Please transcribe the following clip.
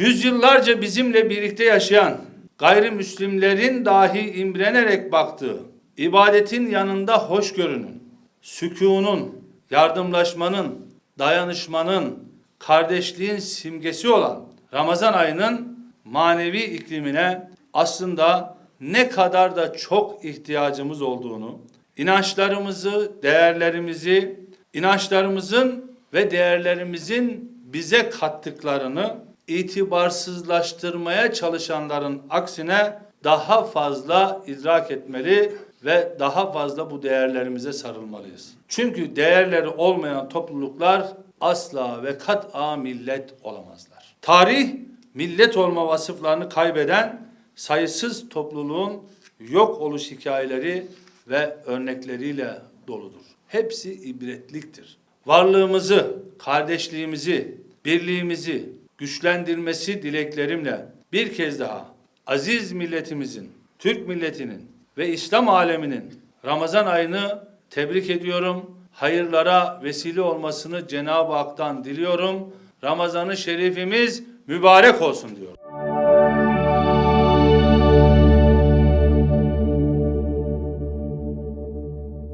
Yüzyıllarca bizimle birlikte yaşayan, gayrimüslimlerin dahi imrenerek baktığı, ibadetin yanında hoşgörünün, sükunun, yardımlaşmanın, dayanışmanın, kardeşliğin simgesi olan Ramazan ayının manevi iklimine aslında ne kadar da çok ihtiyacımız olduğunu, inançlarımızı, değerlerimizi, inançlarımızın ve değerlerimizin bize kattıklarını itibarsızlaştırmaya çalışanların aksine daha fazla idrak etmeli ve daha fazla bu değerlerimize sarılmalıyız. Çünkü değerleri olmayan topluluklar asla ve kat'a millet olamazlar. Tarih millet olma vasıflarını kaybeden sayısız topluluğun yok oluş hikayeleri ve örnekleriyle doludur. Hepsi ibretliktir. Varlığımızı, kardeşliğimizi, birliğimizi güçlendirmesi dileklerimle bir kez daha aziz milletimizin, Türk milletinin ve İslam aleminin Ramazan ayını tebrik ediyorum. Hayırlara vesile olmasını Cenab-ı Hak'tan diliyorum. Ramazan-ı Şerifimiz mübarek olsun diyorum.